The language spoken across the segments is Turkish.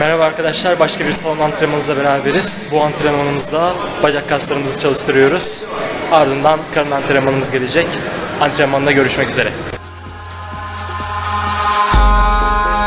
Merhaba arkadaşlar, başka bir salon antrenmanımızla beraberiz. Bu antrenmanımızda bacak kaslarımızı çalıştırıyoruz. Ardından karın antrenmanımız gelecek. Antrenmanda görüşmek üzere.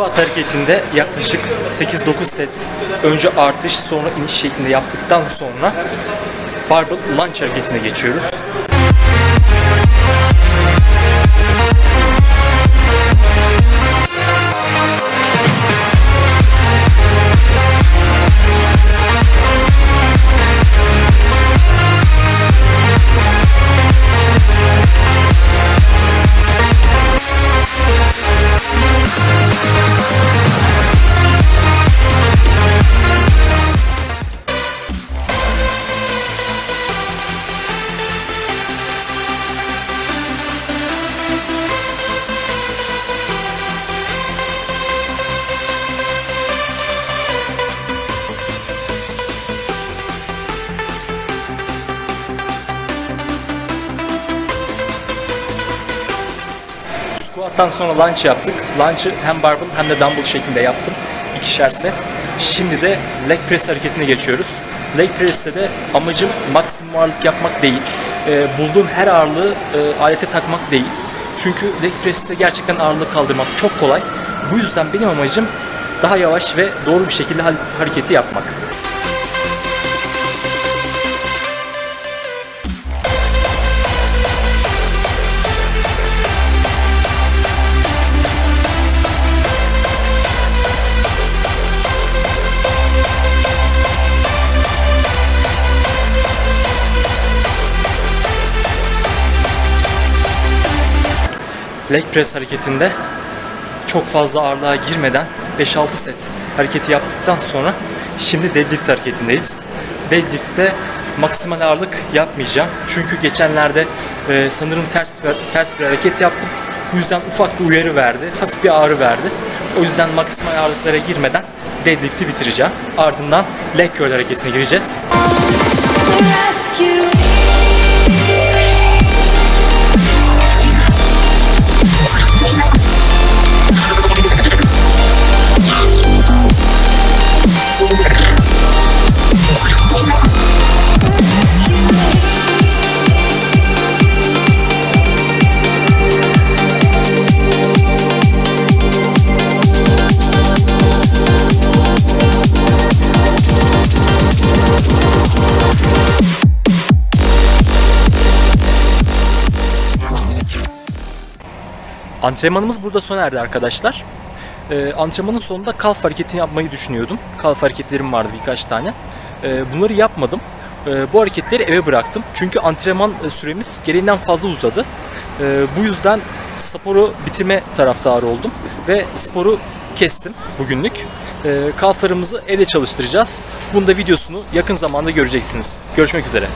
Squat hareketinde yaklaşık 8-9 set önce artış sonra iniş şeklinde yaptıktan sonra barbell lunge hareketine geçiyoruz. Squat'tan sonra lunge yaptık. Lunge'ı hem barbell hem de dumbbell şeklinde yaptım. İkişer set. Şimdi de leg press hareketine geçiyoruz. Leg press'te de amacım maksimum ağırlık yapmak değil. Ee, bulduğum her ağırlığı e, alete takmak değil. Çünkü leg press'te gerçekten ağırlık kaldırmak çok kolay. Bu yüzden benim amacım daha yavaş ve doğru bir şekilde ha- hareketi yapmak. Leg press hareketinde çok fazla ağırlığa girmeden 5-6 set hareketi yaptıktan sonra şimdi deadlift hareketindeyiz. Deadlift'te maksimal ağırlık yapmayacağım. Çünkü geçenlerde e, sanırım ters ters bir hareket yaptım. Bu yüzden ufak bir uyarı verdi. Hafif bir ağrı verdi. O yüzden maksimal ağırlıklara girmeden deadlift'i bitireceğim. Ardından leg curl hareketine gireceğiz. Antrenmanımız burada sona erdi arkadaşlar. Ee, antrenmanın sonunda kalf hareketini yapmayı düşünüyordum. Kalf hareketlerim vardı birkaç tane. Ee, bunları yapmadım. Ee, bu hareketleri eve bıraktım. Çünkü antrenman e, süremiz gereğinden fazla uzadı. Ee, bu yüzden sporu bitirme taraftarı oldum. Ve sporu kestim bugünlük. Ee, kalflarımızı evde çalıştıracağız. Bunda videosunu yakın zamanda göreceksiniz. Görüşmek üzere.